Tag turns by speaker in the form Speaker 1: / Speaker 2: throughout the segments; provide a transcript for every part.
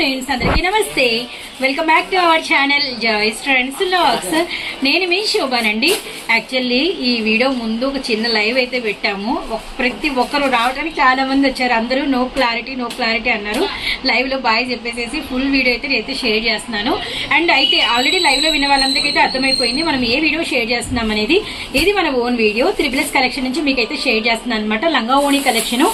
Speaker 1: Friends అందరికీ నమస్తే. Welcome back to our channel Joy's friends logs నేను మీ శోభానండి. యాక్చువల్లీ ఈ వీడియో ముందు ఒక చిన్న లైవ్ అయితే పెట్టాము. ప్రతి ఒక్కరు రావడానికి చాలా మంది వచ్చారు. అందరూ నో క్లారిటీ నో క్లారిటీ అన్నారు. లైవ్లో బాయ్ చెప్పేసేసి ఫుల్ వీడియో అయితే నేనైతే షేర్ చేస్తున్నాను. అండ్ అయితే ఆల్రెడీ లైవ్లో విన్న వాళ్ళందరికీ అయితే అర్థమైపోయింది. మనం ఏ వీడియో షేర్ చేస్తున్నాం అనేది. ఇది మన ఓన్ వీడియో త్రిబుల్స్ కలెక్షన్ నుంచి మీకు అయితే షేర్ చేస్తున్నాను అనమాట లంగా ఓణి కలెక్షన్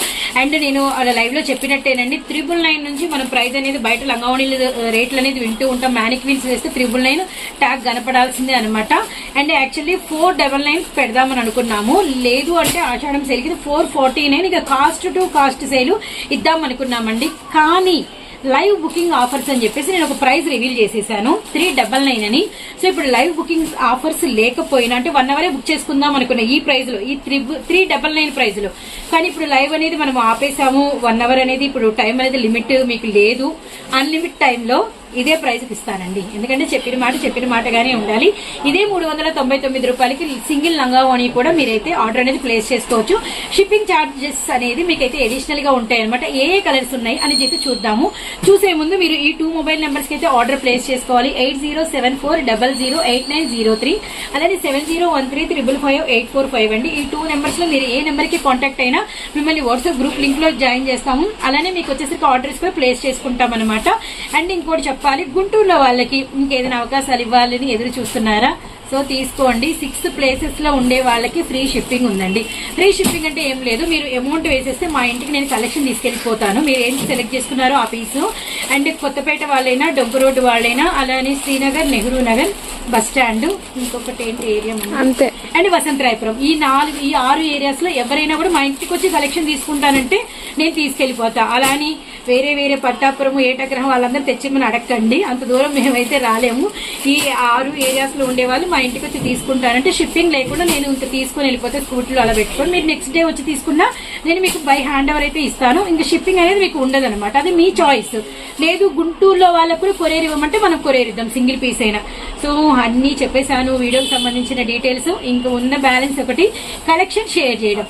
Speaker 1: అండ్ నేను లైవ్లో లైవ్లో చెప్పినట్టేనండి. త్రిబుల్ నైన్ నుంచి మనం ప్రైస్ అనేది బయట బయట ఓణీలు రేట్లు అనేది వింటూ ఉంటాం. మ్యానిక్విన్స్ వేస్తే త్రిబుల్ నైన్ ట్యాగ్ కనపడాల్సిందే అనమాట and actually four double nine పెడదామని అనుకున్నాము. లేదు అంటే ఆషాఢం సేల్కి ఫోర్ ఫార్టీ నైన్ ఇక కాస్ట్ టు కాస్ట్ సేల్ ఇద్దాం అనుకున్నామండి కానీ లైవ్ బుకింగ్ ఆఫర్స్ అని చెప్పేసి నేను ఒక ప్రైస్ రివీల్ చేసేసాను. త్రీ డబల్ నైన్ అని. సో ఇప్పుడు లైవ్ బుకింగ్ ఆఫర్స్ లేకపోయినా అంటే వన్ అవరే బుక్ చేసుకుందాం అనుకున్న ఈ ప్రైస్లో ఈ త్రీ త్రీ డబల్ నైన్ ప్రైస్లో. కానీ ఇప్పుడు లైవ్ అనేది మనం ఆపేసాము. వన్ అవర్ అనేది ఇప్పుడు టైం అనేది లిమిట్ మీకు లేదు. అన్లిమిట్ టైంలో ఇదే ప్రైస్ ఇస్తానండి. ఎందుకంటే చెప్పిన మాట చెప్పిన మాటగానే ఉండాలి. ఇదే మూడు వందల తొంభై తొమ్మిది రూపాయలకి సింగిల్ లంగావోని కూడా మీరైతే ఆర్డర్ అనేది ప్లేస్ చేసుకోవచ్చు. షిప్పింగ్ ఛార్జెస్ అనేది మీకైతే ఎడిషనల్గా ఉంటాయి అనమాట ఏ ఏ కలర్స్ ఉన్నాయి అని చెప్పి చూద్దాము. చూసే ముందు మీరు ఈ టూ మొబైల్ నెంబర్స్కి అయితే ఆర్డర్ ప్లేస్ చేసుకోవాలి. Eight zero seven four double zero eight nine zero three అలానే seven zero one three triple five eight four five అండి. ఈ టూ నెంబర్స్లో మీరు ఏ నెంబర్కి కాంటాక్ట్ అయినా మిమ్మల్ని వాట్సాప్ గ్రూప్ లింక్లో జాయిన్ చేస్తాము. అలానే మీకు వచ్చేసరికి ఆర్డర్స్ కూడా ప్లేస్ చేసుకుంటాం అనమాట అండ్ ఇంకోటి చెప్పాలి. గుంటూరులో వాళ్ళకి ఇంకేదైనా అవకాశాలు ఇవ్వాలని ఎదురు చూస్తున్నారా? సో తీసుకోండి. సిక్స్ ప్లేసెస్లో ఉండే వాళ్ళకి ఫ్రీ షిప్పింగ్ ఉందండి. ఫ్రీ షిప్పింగ్ అంటే ఏం లేదు. మీరు అమౌంట్ వేసేస్తే మా ఇంటికి నేను కలెక్షన్ తీసుకెళ్ళిపోతాను మీరు ఏం సెలెక్ట్ చేసుకున్నారో ఆ పీసు అండ్ కొత్తపేట వాళ్ళైనా డొంక రోడ్డు వాళ్ళైనా అలానే శ్రీనగర్ నెహ్రూ నగర్ బస్ స్టాండ్. ఇంకొకటి ఏంటి ఏరియా
Speaker 2: అంతే.
Speaker 1: అండ్ వసంతరాయపురం. ఈ నాలుగు ఈ ఆరు ఏరియాస్లో ఎవరైనా కూడా మా ఇంటికి వచ్చి కలెక్షన్ తీసుకుంటానంటే నేను తీసుకెళ్ళిపోతా అలా అని వేరే వేరే పట్టాపురం ఏటగ్రహం వాళ్ళందరూ తెచ్చిమని అడగండి. అంత దూరం మేమైతే రాలేము. ఈ ఆరు ఏరియాస్లో ఉండేవాళ్ళు మా ఇంటికి వచ్చి తీసుకుంటానంటే షిప్పింగ్ లేకుండా నేను ఇంత తీసుకుని వెళ్ళిపోతే స్కూటీలో అలా పెట్టుకొని మీరు నెక్స్ట్ డే వచ్చి తీసుకున్నా నేను మీకు బై హ్యాండ్ ఓవర్ అయితే ఇస్తాను. ఇంకా షిప్పింగ్ అనేది మీకు ఉండదు అనమాట అది మీ చాయిస్ లేదు గుంటూరులో వాళ్ళకు కూడా కొరియర్ ఇవ్వమంటే మనం కొరేర్ ఇద్దాం సింగిల్ పీస్ అయినా. సో అన్నీ చెప్పేశాను వీడియోకి సంబంధించిన డీటెయిల్స్ ఇంకా ఉన్న బ్యాలెన్స్ ఒకటి కలెక్షన్ షేర్ చేయడం.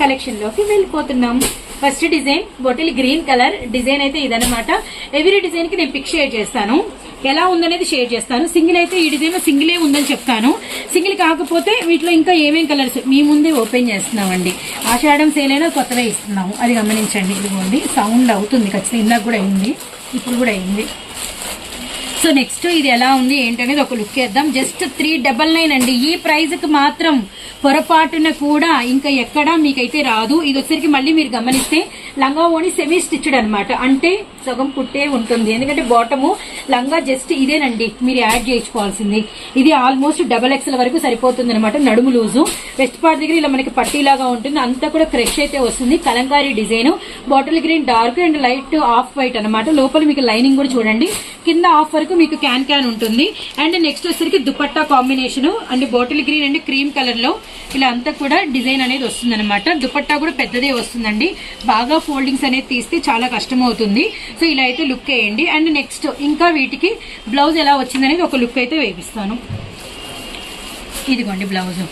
Speaker 1: కలెక్షన్లోకి వెళ్ళిపోతున్నాం. First design bottle green colour design అయితే ఇదనమాట ఎవ్రీ డిజైన్కి నేను పిక్ షేర్ చేస్తాను. ఎలా ఉందనేది షేర్ చేస్తాను. సింగిల్ అయితే ఈ డిజైన్ సింగిలే ఉందని చెప్తాను. సింగిల్ కాకపోతే వీటిలో ఇంకా ఏమేం కలర్స్ మీ ముందే ఓపెన్ చేస్తున్నామండి. ఆషాఢం సేల్ అయినా కొత్తగా ఇస్తున్నాము. అది గమనించండి. ఇదిగోండి. సౌండ్ అవుతుంది. ఖచ్చితంగా ఇందాక కూడా అయింది. ఇప్పుడు కూడా అయింది. సో నెక్స్ట్ ఇది ఎలా ఉంది ఏంటనేది ఒక లుక్ వేద్దాం. జస్ట్ త్రీ డబల్ నైన్ అండి. ఈ ప్రైజ్కి మాత్రం పొరపాటున కూడా ఇంకా ఎక్కడా మీకైతే రాదు. ఇది వచ్చరికి మళ్ళీ మీరు గమనిస్తే లంగా ఓని సెమీ స్టిచ్డ్ అనమాట అంటే సగం కుట్టే ఉంటుంది. ఎందుకంటే బాటము లంగా జస్ట్ ఇదేనండి. మీరు యాడ్ చేయించుకోవాల్సింది. ఇది ఆల్మోస్ట్ డబల్ ఎక్స్ఎల్ వరకు సరిపోతుంది అనమాట నడుము లూజు. వెస్ట్ పార్ట్ దగ్గర ఇలా మనకి పట్టీలాగా ఉంటుంది. అంతా కూడా క్రష్ అయితే వస్తుంది. Kalamkari design. Bottle green dark and light off white అనమాట లోపల మీకు లైనింగ్ కూడా చూడండి. కింద ఆఫ్ వరకు మీకు క్యాన్ క్యాన్ ఉంటుంది. అండ్ నెక్స్ట్ వచ్చేసరికి dupatta combination and bottle green and cream కలర్లో ఇలా అంతా కూడా డిజైన్ అనేది వస్తుంది అనమాట దుపట్టా కూడా పెద్దదే వస్తుందండి. బాగా ఫోల్డింగ్స్ అనేది తీస్తే చాలా కష్టం అవుతుంది సో ఇలా అయితే లుక్ వేయండి. అండ్ నెక్స్ట్ ఇంకా వీటికి బ్లౌజ్ ఎలా వచ్చిందనేది ఒక లుక్ అయితే వేపిస్తాను. ఇదిగోండి బ్లౌజ్.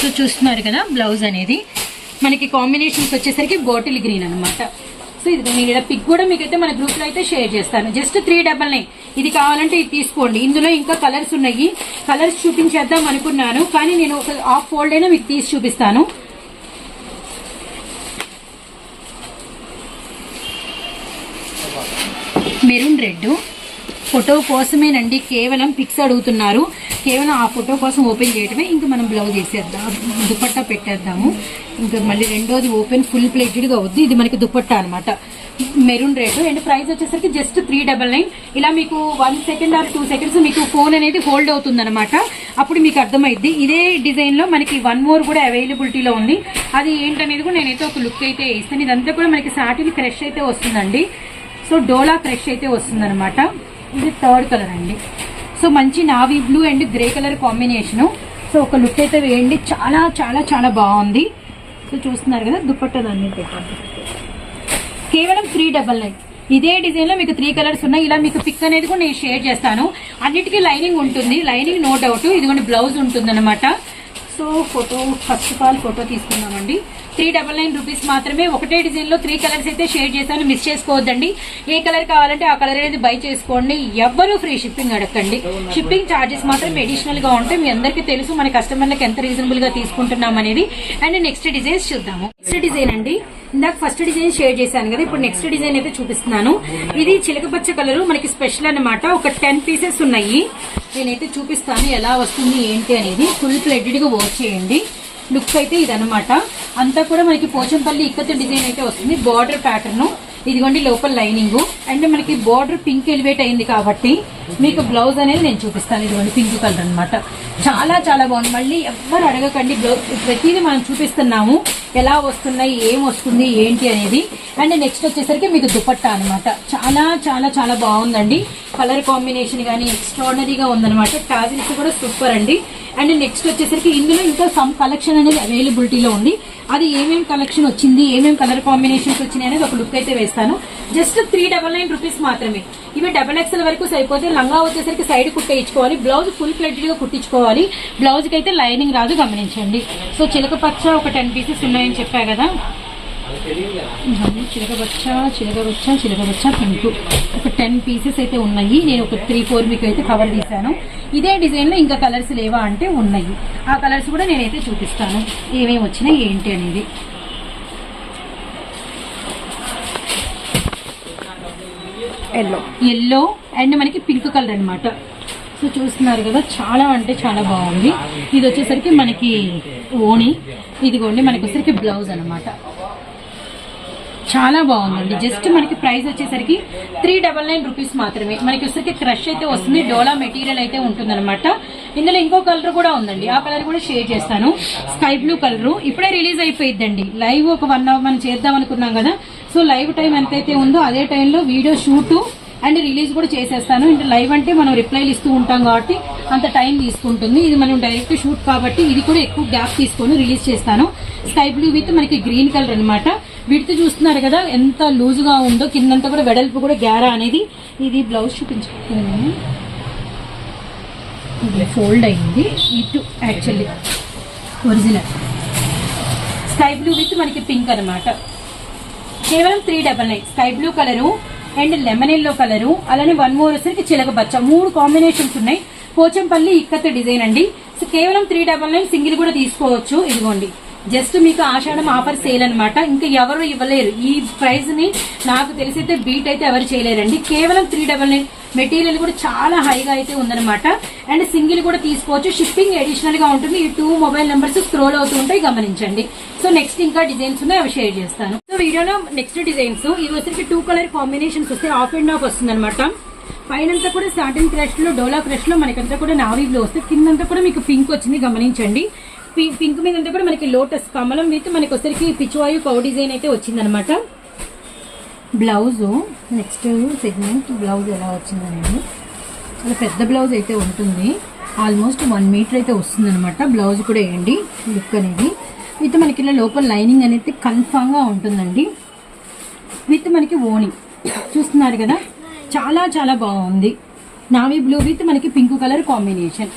Speaker 1: సో చూస్తున్నారు కదా బ్లౌజ్ అనేది. మనకి కాంబినేషన్స్ వచ్చేసరికి బాటిల్ గ్రీన్ అనమాట సో ఇది నేను ఇలా పిక్ కూడా మీకైతే మన గ్రూప్లో అయితే షేర్ చేస్తాను. Just three double nine. ఇది కావాలంటే ఇది తీసుకోండి. ఇందులో ఇంకా కలర్స్ ఉన్నాయి. కలర్స్ చూపించేద్దాం అనుకున్నాను. కానీ నేను ఒక హాఫ్ ఫోల్డ్ అయినా మీకు తీసి చూపిస్తాను. Maroon red. ఫోటో కోసమేనండి కేవలం పిక్స్ అడుగుతున్నారు. కేవలం ఆ ఫోటో కోసం ఓపెన్ చేయటమే ఇంకా మనం బ్లౌజ్ వేసేద్దాం దుపట్టా పెట్టేద్దాము. ఇంకా మళ్ళీ రెండోది ఓపెన్ ఫుల్ ప్లేటెడ్గా అవుద్ది. ఇది మనకి దుపట్టా అనమాట మెరూన్ రేటు అండ్ ప్రైస్ వచ్చేసరికి జస్ట్ త్రీ డబల్ నైన్. ఇలా మీకు one second or two seconds మీకు ఫోన్ అనేది హోల్డ్ అవుతుంది అనమాట అప్పుడు మీకు అర్థమైద్ది. ఇదే డిజైన్లో మనకి వన్ మోర్ కూడా అవైలబిలిటీలో ఉంది. అది ఏంటనేది కూడా నేనైతే ఒక లుక్ అయితే వేస్తాను. ఇదంతా కూడా మనకి సాటిన్ క్రష్ అయితే వస్తుందండి. సో డోలా క్రష్ అయితే వస్తుందనమాట ఇది థర్డ్ కలర్ అండి. సో మంచి navy blue and grey colour combination. So ఒక లుక్ అయితే వేయండి. చాలా చాలా చాలా బాగుంది. సో చూస్తున్నారు కదా దుపట్టా అన్ని పెట్టండి కేవలం త్రీ డబల్ నైన్ ఇదే డిజైన్లో మీకు త్రీ కలర్స్ ఉన్నాయి. ఇలా మీకు పిక్ అనేది కూడా నేను షేర్ చేస్తాను. అన్నిటికీ లైనింగ్ ఉంటుంది. లైనింగ్ నో డౌట్ ఇదిగోండి బ్లౌజ్ ఉంటుంది అనమాట so photo first of all photo తీసుకున్నామండి త్రీ డబల్ నైన్ రూపీస్ మాత్రమే ఒకటే డిజైన్లో త్రీ కలర్స్ అయితే షేర్ చేశాను. మిస్ చేసుకోవద్దండి. ఏ కలర్ కావాలంటే ఆ కలర్ అనేది బై చేసుకోండి. ఎవ్వరూ ఫ్రీ షిప్పింగ్ అడగండి షిప్పింగ్ ఛార్జెస్ మాత్రం అడిషనల్గా ఉంటాయి. మీ అందరికీ తెలుసు మన కస్టమర్లకు ఎంత రీజనబుల్గా తీసుకుంటున్నాం అనేది అండ్ నెక్స్ట్ డిజైన్స్ చూద్దాము. నెక్స్ట్ డిజైన్ అండి. ఇందాక ఫస్ట్ డిజైన్ షేర్ చేశాను కదా ఇప్పుడు నెక్స్ట్ డిజైన్ అయితే చూపిస్తున్నాను. ఇది చిలకపచ్చ కలర్ మనకి స్పెషల్ అన్నమాట. ఒక టెన్ పీసెస్ ఉన్నాయి. నేనైతే చూపిస్తాను ఎలా వస్తుంది ఏంటి అనేది. ఫుల్ ఫ్లెడ్జెడ్గా వర్క్ చేయండి. లుక్ అయితే ఇదనమాట అంతా కూడా మనకి పోచంపల్లి ఇక్కత డిజైన్ అయితే వస్తుంది. బార్డర్ ప్యాటర్న్ ఇదిగోండి లోపల లైనింగ్. అండ్ మనకి బార్డర్ పింక్ ఎలివేట్ అయింది కాబట్టి మీకు బ్లౌజ్ అనేది నేను చూపిస్తాను. ఇదిగోండి పింక్ కలర్ అన్నమాట. చాలా చాలా బాగుంది. మళ్ళీ ఎవ్వరు అడగకండి బ్లౌజ్ ప్రతిదీ మనం చూపిస్తున్నాము. ఎలా వస్తున్నాయి ఏం వస్తుంది ఏంటి అనేది. అండ్ నెక్స్ట్ వచ్చేసరికి మీకు దుపట్టా అన్నమాట. చాలా చాలా చాలా బాగుందండి. కలర్ కాంబినేషన్ కానీ ఎక్స్ట్రాడనరీగా ఉందన్నమాట. టాజిల్స్ కూడా సూపర్ అండి. అండ్ నెక్స్ట్ వచ్చేసరికి ఇందులో ఇంకా సమ్ కలెక్షన్ అనేది అవైలబిలిటీలో ఉంది. అది ఏమేమి కలెక్షన్ వచ్చింది ఏమేమి కలర్ కాంబినేషన్స్ వచ్చినాయి అనేది ఒక లుక్ అయితే వేస్తాను. Just three double nine rupees మాత్రమే. ఇవి డబల్ ఎక్స్ఎల్ వరకు సరిపోతే లంగా వచ్చేసరికి సైడ్ కుట్టేయించుకోవాలి బ్లౌజ్ ఫుల్ ఫ్లెడ్జ్గా కుట్టించుకోవాలి. బ్లౌజ్కి అయితే లైనింగ్ రాదు గమనించండి. సో చిలకపచ్చ ఒక టెన్ పీసెస్ ఉన్నాయని చెప్పా కదా. చిలకబచ్చ చిలకబచ్చ చిలకబచ్చ పింక్. ఒక టెన్ పీసెస్ అయితే ఉన్నాయి. నేను ఒక త్రీ ఫోర్ మీకు అయితే కవర్ తీశాను. ఇదే డిజైన్లో ఇంకా కలర్స్ లేవా అంటే ఉన్నాయి. ఆ కలర్స్ కూడా నేనైతే చూపిస్తాను. ఏమేమి వచ్చినాయి ఏంటి అనేది.
Speaker 2: ఎల్లో
Speaker 1: ఎల్లో అండ్ మనకి పింక్ కలర్ అన్నమాట. సో చూస్తున్నారు కదా చాలా అంటే చాలా బాగుంది. ఇది వచ్చేసరికి మనకి ఓణి. ఇదిగోండి మనకి వచ్చేసరికి బ్లౌజ్ అనమాట చాలా బాగుందండి. జస్ట్ మనకి ప్రైస్ వచ్చేసరికి త్రీ డబల్ నైన్ రూపీస్ మాత్రమే. మనకి వచ్చేసరికి క్రష్ అయితే వస్తుంది డోలా మెటీరియల్ అయితే ఉంటుందన్నమాట. ఇందులో ఇంకో కలర్ కూడా ఉందండి. ఆ కలర్ కూడా షేర్ చేస్తాను. స్కై బ్లూ కలర్ ఇప్పుడే రిలీజ్ అయిపోయిద్దండి. లైవ్ ఒక వన్ అవర్ మనం చేద్దాం అనుకున్నాం కదా. సో లైవ్ టైం ఎంతైతే ఉందో అదే టైంలో వీడియో షూటు అండ్ రిలీజ్ కూడా చేసేస్తాను. అంటే లైవ్ అంటే మనం రిప్లైలు ఇస్తూ ఉంటాం కాబట్టి అంత టైం తీసుకుంటుంది. ఇది మనం డైరెక్ట్ షూట్ కాబట్టి ఇది కూడా ఎక్కువ గ్యాప్ తీసుకొని రిలీజ్ చేస్తాను. స్కై బ్లూ విత్ మనకి గ్రీన్ కలర్ అనమాట విడత చూస్తున్నారు కదా ఎంత లూజ్గా ఉందో కిందంతా కూడా వెడల్పు కూడా గ్యారా అనేది. ఇది బ్లౌజ్ చూపించుకుంటున్నాను ఇది ఫోల్డ్ అయింది. ఇటు actually original sky blue with మనకి పింక్ అన్నమాట. కేవలం three double nine sky blue colour and lemon yellow colour అలానే వన్ మోర్ వచ్చరికి చిలక బచ్చ మూడు కాంబినేషన్స్ ఉన్నాయి. పోచంపల్లి ఇక్కత్ డిజైన్ అండి. సో కేవలం త్రీ డబల్ నైన్ సింగిల్ కూడా తీసుకోవచ్చు. ఇదిగోండి. జస్ట్ మీకు ఆషాఢం ఆఫర్ సేల్ ఇంకా ఎవరు ఇవ్వలేరు. ఈ ప్రైస్ని నాకు అయితే బీట్ అయితే ఎవరు చేయలేరండి. కేవలం త్రీ డబల్ నైన్. మెటీరియల్ కూడా చాలా హైగా అయితే ఉందన్నమాట. అండ్ సింగిల్ కూడా తీసుకోవచ్చు. షిప్పింగ్ అడిషనల్గా ఉంటుంది. ఈ టూ మొబైల్ నెంబర్స్ స్క్రోల్ అవుతూ ఉంటాయి. గమనించండి. సో నెక్స్ట్ ఇంకా డిజైన్స్ ఉన్నాయి. అవి షేర్ చేస్తాను. సో వీడియోలో నెక్స్ట్ డిజైన్స్. ఇది వచ్చేసి టూ కలర్ కాంబినేషన్స్ వస్తే ఆఫ్ అండ్ ఆఫ్ వస్తుంది అనమాట పైనంతా కూడా సాటిన్ క్రష్లో డోలా క్రష్లో మనకంతా కూడా నావీ బ్లూ వస్తే కిందంతా కూడా మీకు పింక్ వచ్చింది. గమనించండి. పింక్ మీద ఉంటే కూడా మనకి లోటస్ కమలం విత్ మనకి వచ్చరికి పిచ్చువాయు కౌ డిజైన్ అయితే వచ్చిందనమాట బ్లౌజు నెక్స్ట్ సెగ్మెంట్ బ్లౌజ్ ఎలా వచ్చిందనండి చాలా పెద్ద బ్లౌజ్ అయితే ఉంటుంది. ఆల్మోస్ట్ వన్ మీటర్ అయితే వస్తుంది అనమాట బ్లౌజ్ కూడా వేయండి లుక్ అనేది. విత్ మనకి ఇలా లోపల లైనింగ్ అనేది కన్ఫామ్గా ఉంటుందండి. విత్ మనకి ఓని చూస్తున్నారు కదా? చాలా చాలా బాగుంది. నావీ బ్లూ విత్ మనకి పింక్ కలర్ కాంబినేషన్.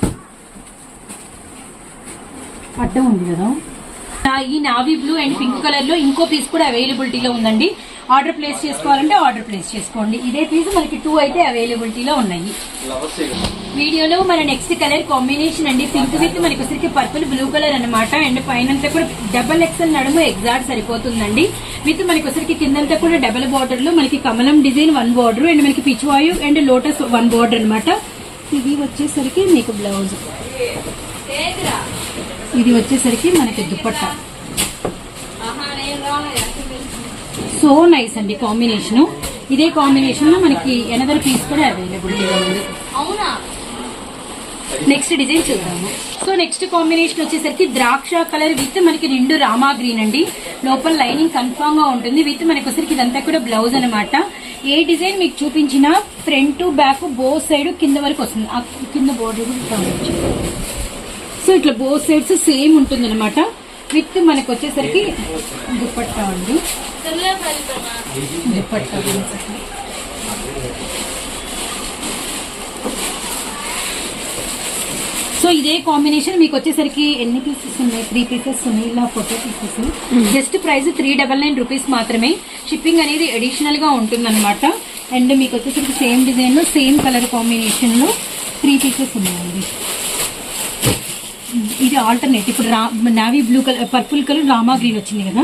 Speaker 1: అడ్డం ఉంది కదా ఈ నావీ బ్లూ అండ్ పింక్ కలర్లో ఇంకో పీస్ కూడా అవైలబిలిటీలో ఉందండి ఆర్డర్ ప్లేస్ చేసుకోవాలంటే ఆర్డర్ ప్లేస్ చేసుకోండి ఇదే పీస్ మనకి టూ అయితే అవైలబిలిటీలో ఉన్నాయి వీడియోలో మన నెక్స్ట్ కలర్ కాంబినేషన్ అండి పింక్ విత్ మనకి వచ్చరికి పర్పుల్ బ్లూ కలర్ అనమాట అండ్ పైనంతా కూడా డబల్ ఎక్సెల్ నడుము ఎగ్జాక్ట్ సరిపోతుందండి విత్ మనకి వచ్చరికి కిందంతా కూడా డబల్ బార్డర్లో మనకి కమలం డిజైన్ వన్ బార్డర్ అండ్ మనకి Pichwai and lotus one border అనమాట ఇది వచ్చేసరికి మీకు బ్లౌజ్ ఇది వచ్చేసరికి మనకి దుపట్టా. సో నైస్ అండి కాంబినేషన్ ఇదే కాంబినేషన్లో మనకి ఎనదర్ పీస్ కూడా అవైలబిలిటీలో ఉంది. నెక్స్ట్ డిజైన్ చూద్దాము. సో నెక్స్ట్ కాంబినేషన్ వచ్చేసరికి ద్రాక్ష కలర్ విత్ మనకి నిండు రామా గ్రీన్ అండి. లోపల లైనింగ్ కన్ఫామ్గా ఉంటుంది. విత్ మనకి వచ్చరికి ఇదంతా కూడా బ్లౌజ్ అన్నమాట. ఏ డిజైన్ మీకు చూపించినా ఫ్రంట్ బ్యాక్ బో సైడ్ కింద వరకు వస్తుంది. కింద బోర్డర్ కూడా. సో ఇట్లా బో సైడ్స్ సేమ్ ఉంటుంది అనమాట విత్ మనకు వచ్చేసరికి దుప్పట్టా అండి. దుప్పట్టా సో ఇదే కాంబినేషన్ మీకు వచ్చేసరికి ఎన్ని పీసెస్ ఉన్నాయి? త్రీ పీసెస్ ఉన్నాయి ఇలా photo pieces just price three double nine rupees మాత్రమే. షిప్పింగ్ అనేది అడిషనల్గా ఉంటుంది అండ్ మీకు వచ్చేసరికి సేమ్ డిజైన్లో సేమ్ కలర్ కాంబినేషన్లో త్రీ పీసెస్ ఉన్నాయండి. ఇది ఆల్టర్నేట్ ఇప్పుడు రా navy blue colour purple colour Rama green వచ్చింది కదా?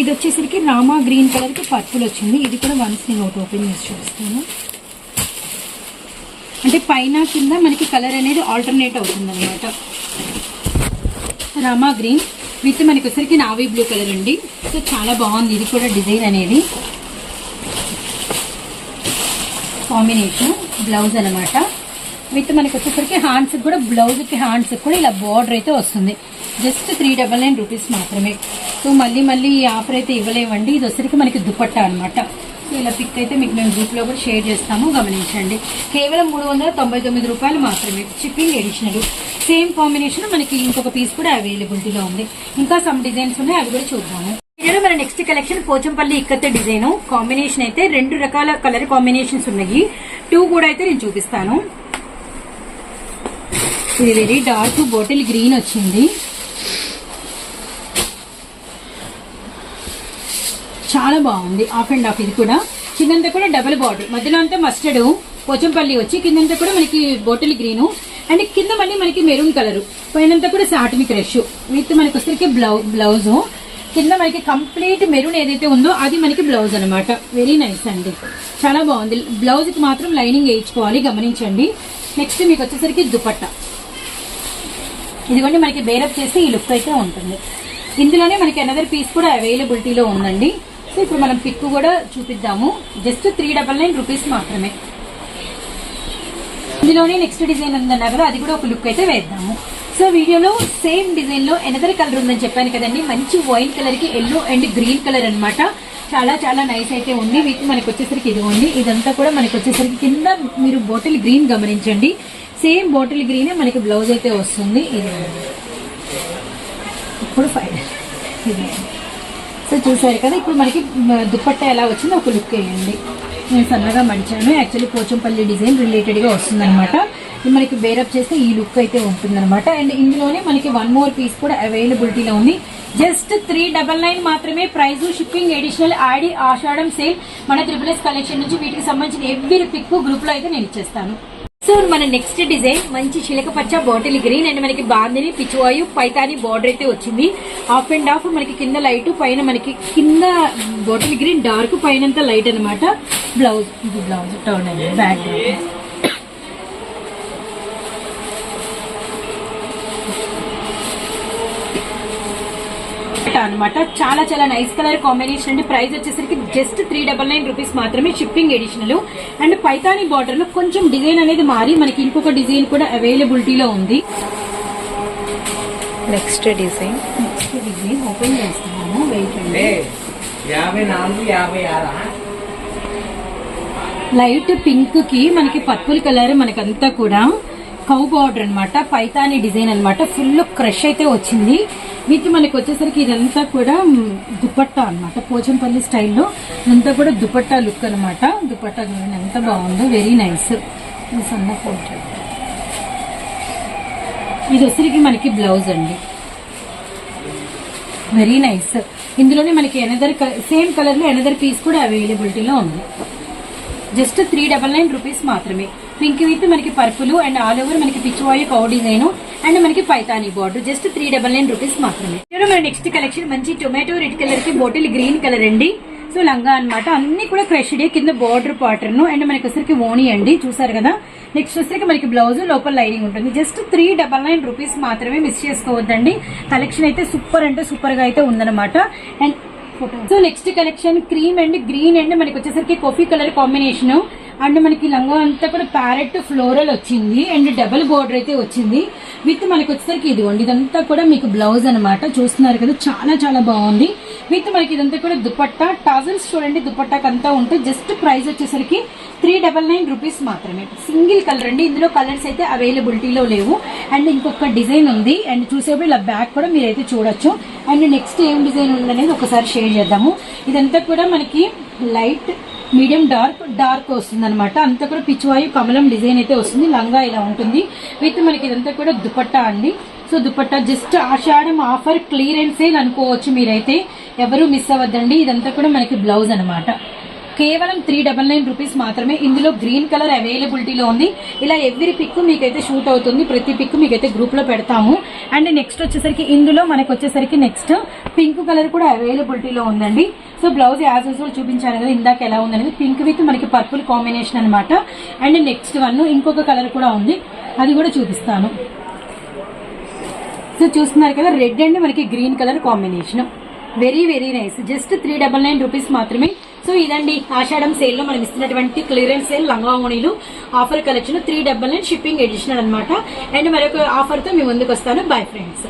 Speaker 1: ఇది వచ్చేసరికి రామా గ్రీన్ కలర్కి పర్పుల్ వచ్చింది. ఇది కూడా వన్స్ నేను ఒకటి ఓపెన్ చేసి చూపిస్తాను. అంటే పైన కింద మనకి కలర్ అనేది ఆల్టర్నేట్ అవుతుంది అనమాట రామా గ్రీన్ విత్ మనకి వచ్చరికి నావీ బ్లూ కలర్ అండి సో చాలా బాగుంది. ఇది కూడా డిజైన్ అనేది. కాంబినేషన్ బ్లౌజ్ అన్నమాట. విత్ మనకి వచ్చేసరికి హ్యాండ్స్ కూడా బ్లౌజ్కి హ్యాండ్స్కి హ్యాండ్స్ కూడా ఇలా బార్డర్ అయితే వస్తుంది. Just three double nine rupees మాత్రమే. సో మళ్ళీ మళ్ళీ ఈ ఆఫర్ అయితే ఇవ్వలేవండి. ఇది వచ్చరికి మనకి దుపట్టా అనమాట సో ఇలా పిక్ అయితే మీకు మేము గ్రూప్లో కూడా షేర్ చేస్తాము. గమనించండి. కేవలం మూడు వందల తొంభై తొమ్మిది రూపాయలు మాత్రమే. షిప్పింగ్ ఎడిషనల్ సేమ్ కాంబినేషన్ మనకి ఇంకొక పీస్ కూడా అవైలబిలిటీలో ఉంది. ఇంకా సమ్ డిజైన్స్ ఉన్నాయి. అవి కూడా చూద్దాము. వీడియోలో మన next collection Pochampally ఇక్కత్త design combination అయితే రెండు రకాల కలర్ కాంబినేషన్స్ ఉన్నాయి. టూ కూడా అయితే నేను చూపిస్తాను. ఇది వెరీ డార్క్ బాటిల్ గ్రీన్ వచ్చింది. చాలా బాగుంది. ఆఫ్ అండ్ ఆఫ్ ఇది కూడా. కిందంతా కూడా డబుల్ బాటిల్. మధ్యలో అంతా మస్టర్డ్ పోచంపల్లి వచ్చి కిందంతా కూడా మనకి బాటిల్ గ్రీన్. అండ్ కింద మళ్ళీ మనకి మెరూన్ కలర్. పైనంతా కూడా సాటిన్ క్రష్. విత్ మనకి వచ్చరికి బ్లౌజ్ బ్లౌజ్. కింద మనకి కంప్లీట్ మెరూన్ ఏదైతే ఉందో అది మనకి బ్లౌజ్ అనమాట వెరీ నైస్ అండి. చాలా బాగుంది. బ్లౌజ్కి మాత్రం లైనింగ్ వేయించుకోవాలి. గమనించండి. నెక్స్ట్ మీకు వచ్చేసరికి దుపట్టా. ఇదిగోండి మనకి బేరప్ చేస్తే ఈ లుక్ అయితే ఉంటుంది. ఇందులోనే మనకి అనదర్ పీస్ కూడా అవైలబిలిటీలో ఉందండి. సో ఇప్పుడు మనం పిక్ కూడా చూపిద్దాము. Just three double nine rupees మాత్రమే. ఇందులోనే నెక్స్ట్ డిజైన్ ఉందన్నా కదా అది కూడా ఒక లుక్ అయితే వేద్దాము. సో వీడియోలో సేమ్ డిజైన్లో ఎనదర్ కలర్ ఉందని చెప్పాను కదండి. మంచి వైట్ కలర్కి ఎల్లో అండ్ గ్రీన్ కలర్ అన్నమాట. చాలా చాలా నైస్ అయితే ఉంది. వీటి మనకు వచ్చేసరికి ఇది ఉంది ఇదంతా కూడా మనకు వచ్చేసరికి కింద మీరు బాటిల్ గ్రీన్ గమనించండి. సేమ్ బాటిల్ గ్రీనే మనకి బ్లౌజ్ అయితే వస్తుంది. ఇది ఇప్పుడు ఫైవ్. ఇది. సో చూసారు కదా ఇప్పుడు మనకి దుప్పట్ట ఎలా వచ్చిందో ఒక లుక్ వేయండి. నేను సన్నగా మడిచాను. యాక్చువల్లీ పోచంపల్లి డిజైన్ రిలేటెడ్గా వస్తుందనమాట ఇది మనకి బేరప్ చేస్తే ఈ లుక్ అయితే ఉంటుందన్నమాట. అండ్ ఇందులోనే మనకి వన్ మోర్ పీస్ కూడా అవైలబిలిటీలో ఉంది. జస్ట్ త్రీ డబల్ నైన్ మాత్రమే price. Shipping additional Aadi Ashadam sale మన త్రిపుల్ ఎస్ కలెక్షన్ నుంచి వీటికి సంబంధించిన ఎవ్రీ పిక్ గ్రూప్లో అయితే నేను ఇచ్చేస్తాను. సో మన నెక్స్ట్ డిజైన్ మంచి చిలకపచ్చ బాటిల్ గ్రీన్ అండ్ మనకి బాందిని పిచ్చువాయు పైతాని బార్డర్ అయితే వచ్చింది. ఆఫ్ అండ్ ఆఫ్ మనకి కింద లైట్ పైన మనకి కింద బాటిల్ గ్రీన్ డార్క్ పైన లైట్ అన్నమాట. బ్లౌజ్ ఇది బ్లౌజ్ టర్న్ అయ్యింది బ్యాక్ అన్నమాట. చాలా చాలా నైస్ కలర్ కాంబినేషన్ అండి. ప్రైస్ వచ్చేసరికి just three double nine rupees మాత్రమే షిప్పింగ్ ఎడిషనల్ అండ్ పైతాని బార్డర్లో కొంచెం డిజైన్ అనేది మారి మనకి ఇంకొక డిజైన్ కూడా అవైలబిలిటీలో ఉంది.
Speaker 2: Next design
Speaker 1: next design open చేస్తున్నాము. వెయిట్ అండి.
Speaker 3: యాభై నాలుగు యాభై ఆరా?
Speaker 1: లైట్ పింక్కి మనకి పర్పుల్ కలర్ మనకంతా కూడా. కౌ బార్డర్ అనమాట పైతాని డిజైన్ అనమాట ఫుల్ క్రష్ అయితే వచ్చింది. విత్ మనకి వచ్చేసరికి ఇదంతా కూడా దుపట్టా అన్నమాట. పోచంపల్లి స్టైల్లో ఇదంతా కూడా దుపట్టా లుక్ అనమాట దుపట్టా చూడండి ఎంత బాగుందో. వెరీ నైస్ ఇది సన్న ఫోటో ఇది వచ్చరికి మనకి బ్లౌజ్ అండి. వెరీ నైస్ ఇందులోనే మనకి ఎనదర్ సేమ్ కలర్లో ఎనదర్ పీస్ కూడా అవైలబిలిటీలో ఉంది. Just three double nine rupees మాత్రమే. పింక్ విత్ మనకి పర్పుల్ అండ్ ఆల్ ఓవర్ మనకి పిచ్చివాయి కౌ డిజైన్ అండ్ మనకి Paithani border. Just three double nine rupees మాత్రమే. ఇక్కడ మన నెక్స్ట్ కలెక్షన్ మంచి టొమాటో రెడ్ కలర్కి బాటిల్ గ్రీన్ కలర్ అండి. సో లంగా అన్నమాట. అన్ని కూడా క్రష్డ్ కింద బార్డర్ ప్యాటర్న్ అండ్ మనకి వచ్చరికి ఓణి అండి. చూసారు కదా? నెక్స్ట్ వచ్చరికి మనకి బ్లౌజ్ లోపల లైనింగ్ ఉంటుంది. Just three double nine rupees మాత్రమే మిస్ చేసుకోవద్దండి. కలెక్షన్ అయితే సూపర్ అంటే సూపర్గా అయితే ఉందన్నమాట. And so next collection cream and green and మనకి వచ్చేసరికి కాఫీ కలర్ కాంబినేషన్. అండ్ మనకి లంగా అంతా కూడా ప్యారెట్ ఫ్లోరల్ వచ్చింది అండ్ డబుల్ బోర్డర్ అయితే వచ్చింది. విత్ మనకి వచ్చేసరికి ఇదిగోండి ఇదంతా కూడా మీకు బ్లౌజ్ అనమాట చూస్తున్నారు కదా చాలా చాలా బాగుంది. విత్ మనకి ఇదంతా కూడా దుపట్టా టాజల్స్ చూడండి దుపట్టాకి అంతా ఉంటే జస్ట్ ప్రైస్ వచ్చేసరికి త్రీ డబల్ నైన్ రూపీస్ మాత్రమే. సింగిల్ కలర్ అండి ఇందులో కలర్స్ అయితే అవైలబిలిటీలో లేవు. అండ్ ఇంకొక డిజైన్ ఉంది. అండ్ చూసేప్పుడు ఇలా బ్యాక్ కూడా మీరైతే చూడొచ్చు. అండ్ నెక్స్ట్ ఏం డిజైన్ ఉందనేది ఒకసారి షేర్ చేద్దాము. ఇదంతా కూడా మనకి లైట్ మీడియం డార్క్ డార్క్ వస్తుంది అనమాట అంతా కూడా పిచ్చివాయు కమలం డిజైన్ అయితే వస్తుంది. లంగా ఇలా ఉంటుంది. విత్ మనకి ఇదంతా కూడా దుపట్టా అండి. So dupatta just Ashadam offer clearance sale అనుకోవచ్చు మీరైతే. ఎవరు మిస్ అవ్వద్దండి. ఇదంతా కూడా మనకి బ్లౌజ్ అనమాట కేవలం త్రీ డబల్ నైన్ రూపీస్ మాత్రమే. ఇందులో గ్రీన్ కలర్ అవైలబిలిటీలో ఉంది. ఇలా ఎవ్రీ పిక్ మీకైతే షూట్ అవుతుంది. ప్రతి పిక్ మీకైతే గ్రూప్లో పెడతాము. అండ్ నెక్స్ట్ వచ్చేసరికి ఇందులో మనకు వచ్చేసరికి నెక్స్ట్ పింక్ కలర్ కూడా అవైలబిలిటీలో ఉందండి. సో బ్లౌజ్ యాజ్ యూజువల్ చూపించాను కదా ఇందాక ఎలా ఉందనేది పింక్ విత్ మనకి పర్పుల్ కాంబినేషన్ అనమాట అండ్ నెక్స్ట్ వన్ ఇంకొక కలర్ కూడా ఉంది. అది కూడా చూపిస్తాను. సో చూస్తున్నారు కదా రెడ్ అండ్ మనకి green colour combination. Very very nice just three double nine rupees మాత్రమే. సో ఇదండి ఆషాఢం సేల్లో మనం ఇస్తున్నటువంటి clearance sale లంగావోణిలు offer collection three double nine shipping additional అనమాట అండ్ మరొక ఆఫర్తో మీ ముందుకు వస్తాను. Bye friends